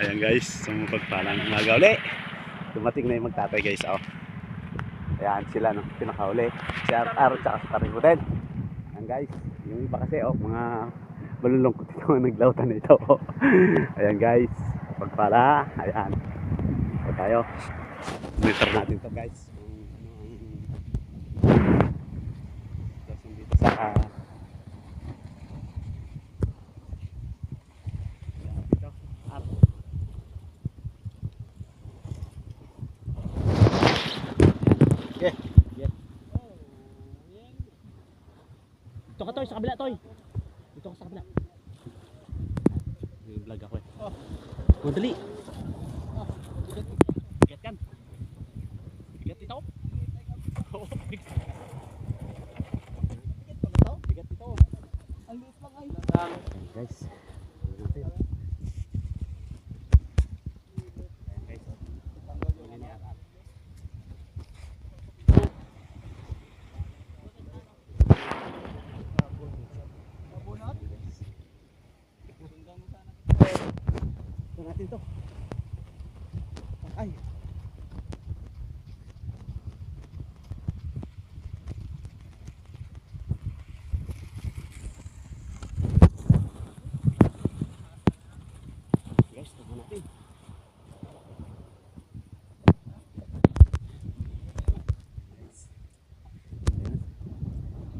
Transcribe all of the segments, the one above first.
Ayan guys, sumupagpalang umaga uli. Dumating na yung magtatay guys. Oh. Ayan sila no, pinakauli. Si RR tsaka si Tarikutin. Ayan guys, yung iba kasi oh, mga malulungkot ito ang naglautan ito. Oh. Ayan guys, pagpala. Ayan. Ito tayo. Meter natin to guys. Ang sa Ayan, dito. Dito ka, Toy, sa kabila, Toy. Dito ka sa kabila. May vlog ako eh. Madali. Bigat yan. Bigat ito. Oo, bigat. Bigat ito. Ang liit lang ay. Guys. Tingnan natin. Ayan, guys. Tingnan niya, RR. Ito natin to. Ay. Guys, ito natin.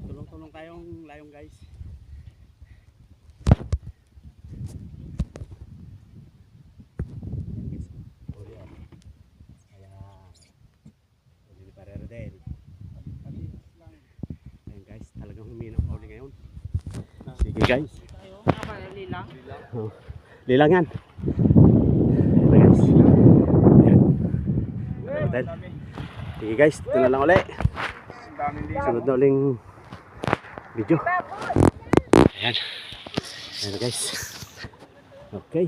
Tulong-tulong tayong layong guys. Ayan, guys. Huli, oh. Ayan. Huli ni Parero din. Ayan guys, talagang humina ang huli ngayon. Sige guys. Oh, lilang yan. Ayan guys. Ayan. Hotel. Sige guys, ito na lang uli. Sunod na uling video. Ayan. Ayan guys. Okay.